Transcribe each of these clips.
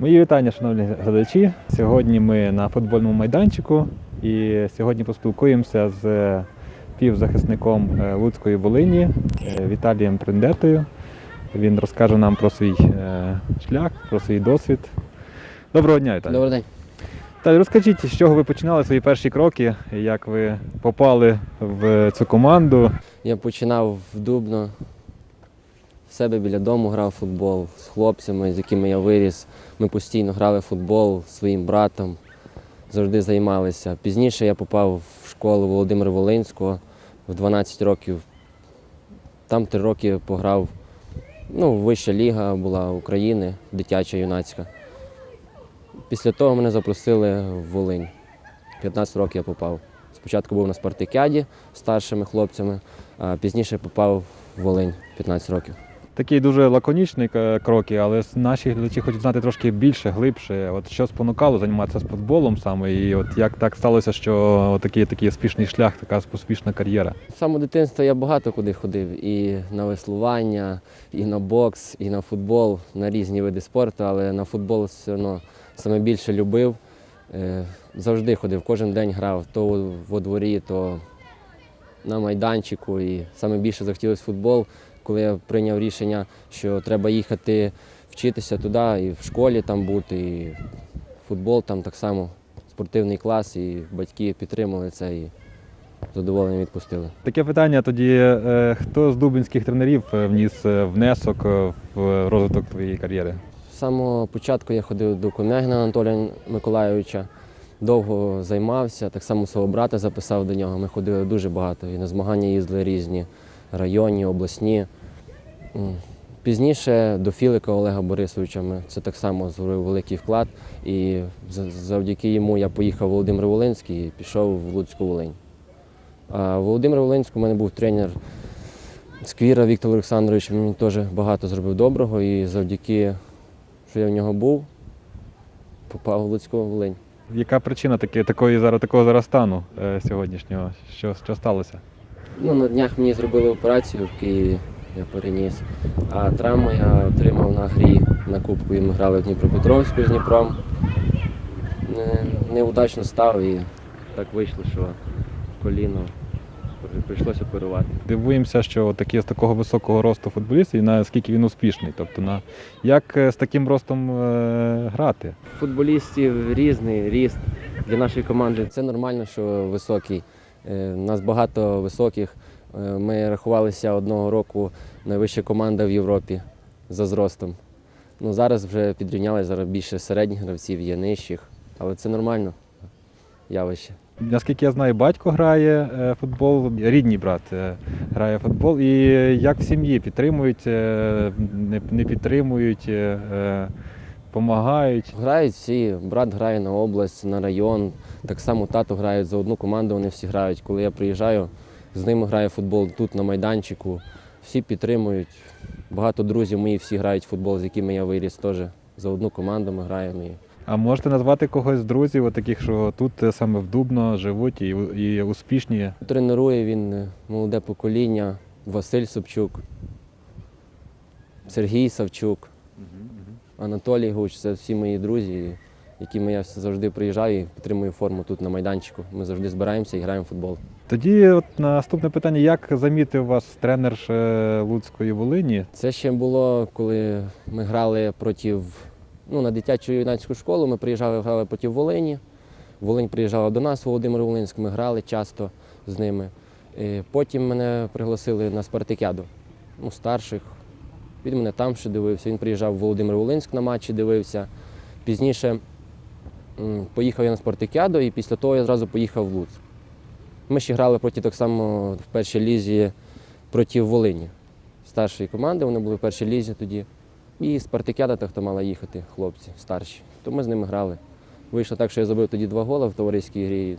Мої вітання, шановні глядачі. Сьогодні ми на футбольному майданчику і сьогодні поспілкуємося з півзахисником е, Луцької Волині е, Віталієм Приндетою. Він розкаже нам про свій е, шлях, про свій досвід. Доброго дня, Віталій. Добрий день. Віталій, розкажіть, з чого ви починали свої перші кроки, як ви попали в цю команду. Я починав в Дубно. В себе біля дому грав футбол з хлопцями, з якими я виріс. Ми постійно грали футбол своїм братом, завжди займалися. Пізніше я попав в школу Володимира Волинського в 12 років. Там три роки пограв. Ну, вища ліга була України, дитяча, юнацька. Після того мене запросили в Волинь. 15 років я попав. Спочатку був на спартакіаді з старшими хлопцями, а пізніше попав в Волинь 15 років. Такі дуже лаконічні е, кроки, але наші глядачі хочуть знати трошки більше, глибше. От що спонукало займатися футболом саме, і от як так сталося, що такий такий успішний шлях, така успішна кар'єра. З самого дитинства я багато куди ходив. І на веслування, і на бокс, і на футбол, на різні види спорту, але на футбол все одно саме більше любив. Е, Завжди ходив, кожен день грав, то во дворі, то на майданчику. І саме більше захотілося футбол, коли я прийняв рішення, що треба їхати вчитися туди, і в школі там бути, і футбол там так само спортивний клас, і батьки підтримали це і з задоволенням відпустили. Таке питання тоді: е, хто з дубинських тренерів е, вніс е, внесок в розвиток твоєї кар'єри? З самого початку я ходив до Комягіна Анатолія Миколайовича, довго займався, так само свого брата записав до нього. Ми ходили дуже багато і на змагання їздили різні, районні, обласні. Пізніше до Філика Олега Борисовича ми це так само зробив великий вклад. І завдяки йому я поїхав в Володимир Волинський і пішов в Луцьку Волинь. А в Володимир Волинську у мене був тренер Сквіра Віктор Олександрович, він мені теж багато зробив доброго і завдяки що я в нього був, попав в Луцьку Волинь. Яка причина таки, такої зараз такого зараз стану е, сьогоднішнього? Що, що сталося? Ну, на днях мені зробили операцію в Києві, я переніс. А травму я отримав на грі на Кубку. І ми грали в Дніпропетровську з Дніпром. Не, неудачно став і так вийшло, що коліно прийшлося оперувати. Дивуємося, що такі з такого високого росту футболіст і наскільки він успішний. Тобто, на як е, з таким ростом е, грати? Футболістів різний ріст для нашої команди. Це нормально, що високий. Е, Нас багато високих. Е, Ми рахувалися одного року найвища команда в Європі за зростом. Ну, зараз вже підрівнялися, зараз більше середніх гравців, є нижчих, але це нормально явище. Наскільки я знаю, батько грає е, футбол, рідний брат е, грає футбол. І як в сім'ї підтримують, не, підтримують, допомагають. Грають всі, брат грає на область, на район. Так само тато грають за одну команду, вони всі грають. Коли я приїжджаю, з ними граю футбол тут на майданчику. Всі підтримують. Багато друзів мої всі грають в футбол, з якими я виріс теж. За одну команду ми граємо. А можете назвати когось з друзів, от таких, що тут е, саме в Дубно живуть і, і успішні? Тренує він е, молоде покоління, Василь Собчук, Сергій Савчук, Анатолій Гуч це всі мої друзі, якими я завжди приїжджаю і підтримую форму тут на майданчику. Ми завжди збираємося і граємо в футбол. Тоді от наступне питання: як замітив вас тренер Луцької Волині? Це ще було, коли ми грали проти, ну, на дитячу юнацьку школу. Ми приїжджали, грали проти Волині. Волинь приїжджала до нас, Володимир Волинськ, ми грали часто з ними. І потім мене пригласили на спартакіаду, ну, старших. Він мене там ще дивився. Він приїжджав в Володимир Волинськ на матчі, дивився. Пізніше поїхав я на спартакіаду і після того я зразу поїхав в Луц. Ми ще грали проти так само в першій лізі проти Волині старшої команди, вони були в першій лізі тоді. І спартакіада, та хто мала їхати, хлопці старші. То ми з ними грали. Вийшло так, що я забив тоді два голи в товариській грі. і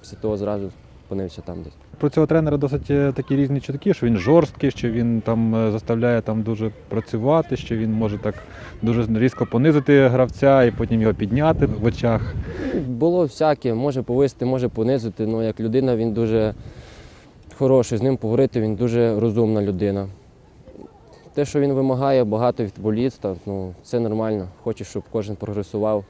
Після того зразу опинився там десь. Про цього тренера досить е, такі різні чутки, що він жорсткий, що він там е, заставляє там дуже працювати, що він може так дуже різко понизити гравця і потім його підняти в очах. Було всяке, може повисити, може понизити. але як людина він дуже хороший. З ним поговорити, він дуже розумна людина. Те, що він вимагає, багато від футболіста, ну, це нормально. Хоче, щоб кожен прогресував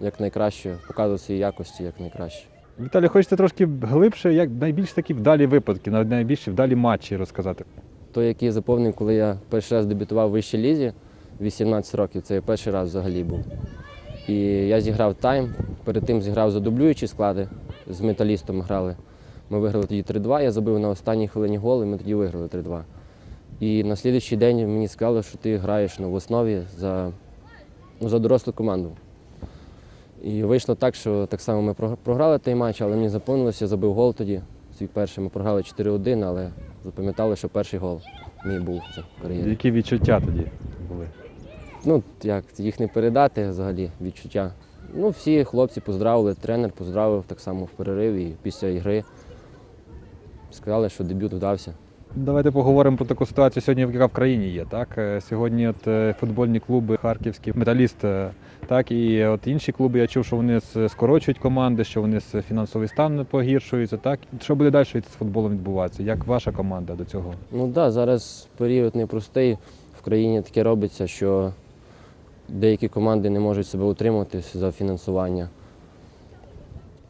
як найкраще, показував свої якості як найкраще. Віталій, хочеться трошки глибше, як найбільш такі вдалі випадки, найбільш вдалі матчі розказати. Той, який я заповнив, коли я перший раз дебютував в вищій лізі, 18 років, це я перший раз взагалі був. І я зіграв тайм, перед тим зіграв за дублюючі склади, з металістом грали. Ми виграли тоді 3-2, я забив на останній хвилині гол, і ми тоді виграли 3-2. І на слідуючий день мені сказали, що ти граєш ну, в основі за, ну, за дорослу команду. І вийшло так, що так само ми програ- програли той матч, але мені запомнилося, я забив гол тоді. Свій перший ми програли 4-1, але запам'ятали, що перший гол мій був в кар'єрі. Які відчуття тоді були? Ну, як їх не передати взагалі відчуття. Ну, всі хлопці поздравили, тренер поздравив так само в перериві і після ігри. Сказали, що дебют вдався. Давайте поговоримо про таку ситуацію сьогодні, яка в країні є. Так Е, сьогодні от е, футбольні клуби, харківський металіст, е, так і от інші клуби. Я чув, що вони скорочують команди, що вони фінансовий стан погіршується. Так що буде далі з футболом відбуватися? Як ваша команда до цього? Ну так, да, зараз період непростий. В країні таке робиться, що деякі команди не можуть себе утримувати за фінансування.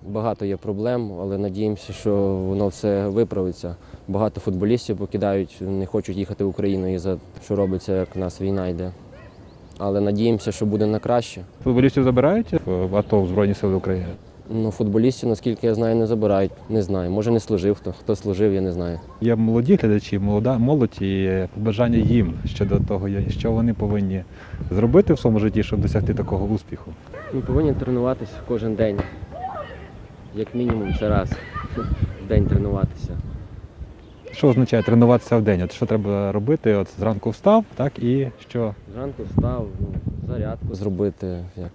Багато є проблем, але надіємося, що воно все виправиться. Багато футболістів покидають, не хочуть їхати в Україну із-за що робиться, як в нас війна йде. Але надіємося, що буде на краще. Футболістів забирають в АТО в Збройні Сили України? Ну, футболістів, наскільки я знаю, не забирають. Не знаю. Може не служив хто. Хто служив, я не знаю. Є молоді глядачі, молода молодь і побажання їм щодо того, що вони повинні зробити в своєму житті, щоб досягти такого успіху. Ми повинні тренуватися кожен день. Як мінімум, це раз в день тренуватися. Що означає тренуватися в день? От що треба робити? От зранку встав, так і що? Зранку встав, ну, зарядку зробити, як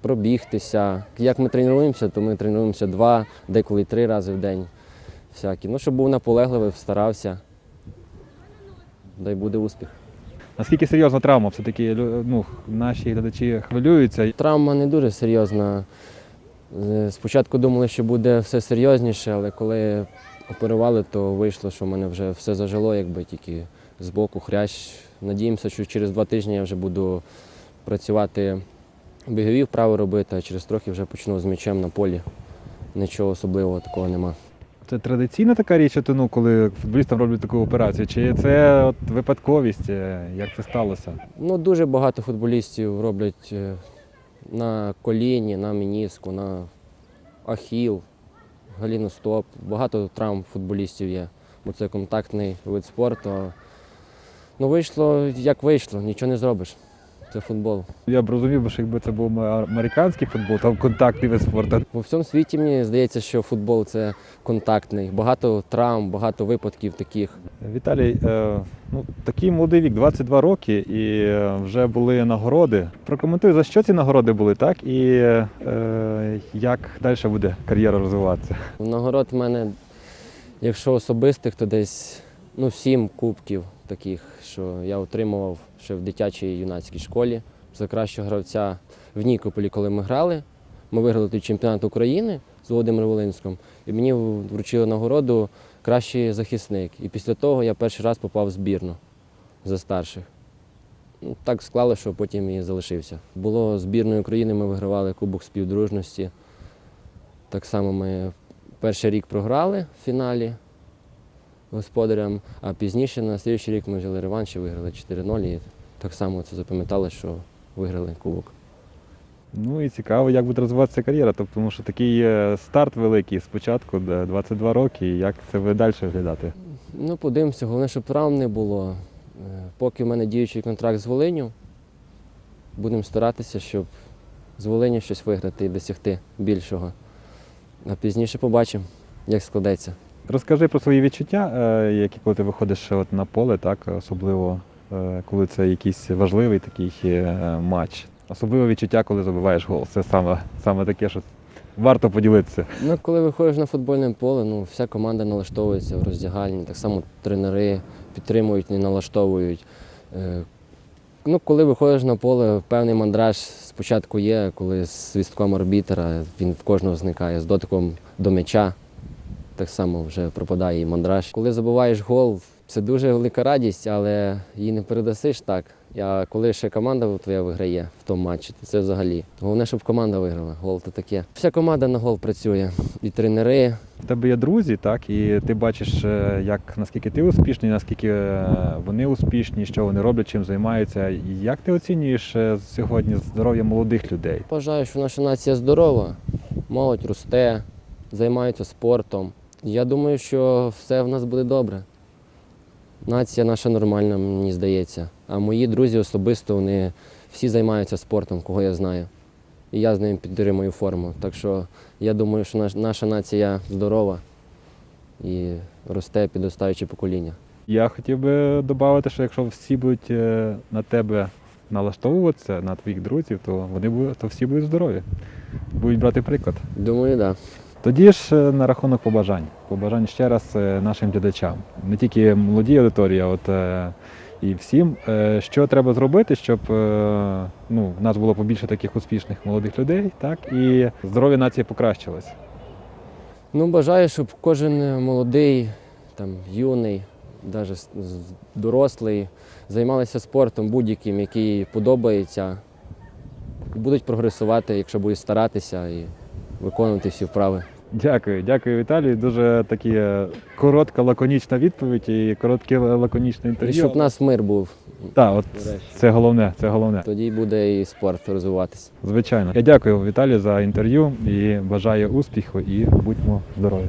пробігтися. Як ми тренуємося, то ми тренуємося два, деколи три рази в день. Всякі. Ну, щоб був наполегливий, старався. Дай буде успіх. Наскільки серйозна травма? Все-таки ну, наші глядачі хвилюються. Травма не дуже серйозна. Е, Спочатку думали, що буде все серйозніше, але коли оперували, то вийшло, що в мене вже все зажило, якби тільки з боку хрящ. Надіємося, що через два тижні я вже буду працювати бігові вправи робити, а через трохи вже почну з м'ячем на полі. Нічого особливого такого нема. Це традиційна така річ, от, ну, коли футболістам роблять таку операцію? Чи це от випадковість? Е, Як це сталося? Ну, дуже багато футболістів роблять е, на коліні, на мініску, на ахіл, галіностоп. Багато травм футболістів є, бо це контактний вид спорту. Ну, вийшло як вийшло, нічого не зробиш. Це футбол. Я б розумів, що якби це був американський футбол, там контактний вид спорту. Во всьому світі мені здається, що футбол це контактний. Багато травм, багато випадків таких. Віталій, е, ну, такий молодий вік, 22 роки, і е, вже були нагороди. Прокоментуй, за що ці нагороди були, так? І е, як далі буде кар'єра розвиватися? Нагород в мене, якщо особистих, то десь ну, сім кубків таких, що я отримував ще в дитячій юнацькій школі за кращого гравця в Нікополі, коли ми грали. Ми виграли той чемпіонат України з Володимиром Волинським, і мені вручили нагороду кращий захисник. І після того я перший раз попав в збірну за старших. Ну, так склало, що потім і залишився. Було збірною України, ми вигравали Кубок співдружності. Так само ми перший рік програли в фіналі господарям, а пізніше на слідчий рік ми взяли реванш і виграли 4-0. І так само це запам'ятали, що виграли кубок. Ну і цікаво, як буде розвиватися кар'єра, тобто, тому що такий е, старт великий спочатку, 22 роки, і як це буде далі виглядати? Ну, подивимося, головне, щоб травм не було. Е, Поки в мене діючий контракт з Волиню, будемо старатися, щоб з Волиню щось виграти і досягти більшого. А пізніше побачимо, як складеться. Розкажи про свої відчуття, е, які коли ти виходиш от на поле, так, особливо е, коли це якийсь важливий такий е, матч. Особливе відчуття, коли забиваєш гол. Це саме, саме таке, що варто поділитися. Ну, коли виходиш на футбольне поле, ну, вся команда налаштовується в роздягальні, так само тренери підтримують, не налаштовують. Ну, коли виходиш на поле, певний мандраж спочатку є, коли з свістком арбітера він в кожного зникає, з дотиком до м'яча. Так само вже пропадає і мандраж. Коли забуваєш гол, Це дуже велика радість, але її не передасиш так. А коли ще команда твоя виграє в тому матчі, то це взагалі. Головне, щоб команда виграла. Гол то таке. Вся команда на гол працює. І тренери, У тебе є друзі, так, і ти бачиш, е, як наскільки ти успішний, наскільки е, вони успішні, що вони роблять, чим займаються. І Як ти оцінюєш е, сьогодні здоров'я молодих людей? Вважаю, що наша нація здорова, молодь росте, займаються спортом. Я думаю, що все в нас буде добре. Нація наша нормальна, мені здається. А мої друзі особисто вони всі займаються спортом, кого я знаю. І я з ними підтримую форму. Так що я думаю, що наша нація здорова і росте підростаюче покоління. Я хотів би додати, що якщо всі будуть е, на тебе налаштовуватися, на твоїх друзів, то вони будуть, то всі будуть здорові, будуть брати приклад. Думаю, так. Да. Тоді ж е, на рахунок побажань. Побажань ще раз е, нашим глядачам, не тільки молодій аудиторії, а от е, і всім, що треба зробити, щоб ну, в нас було побільше таких успішних молодих людей, так і здоров'я нації покращилось. Ну, бажаю, щоб кожен молодий, там, юний, навіть дорослий, займалися спортом будь-яким, який подобається. І будуть прогресувати, якщо будуть старатися і виконувати всі вправи. Дякую, дякую, Віталій. Дуже такі е, коротка, лаконічна відповідь і коротке лаконічне І щоб у нас мир був, Так, от це головне, це головне. тоді буде і спорт розвиватися. Звичайно. Я дякую Віталію за інтерв'ю і бажаю успіху і будьмо здорові.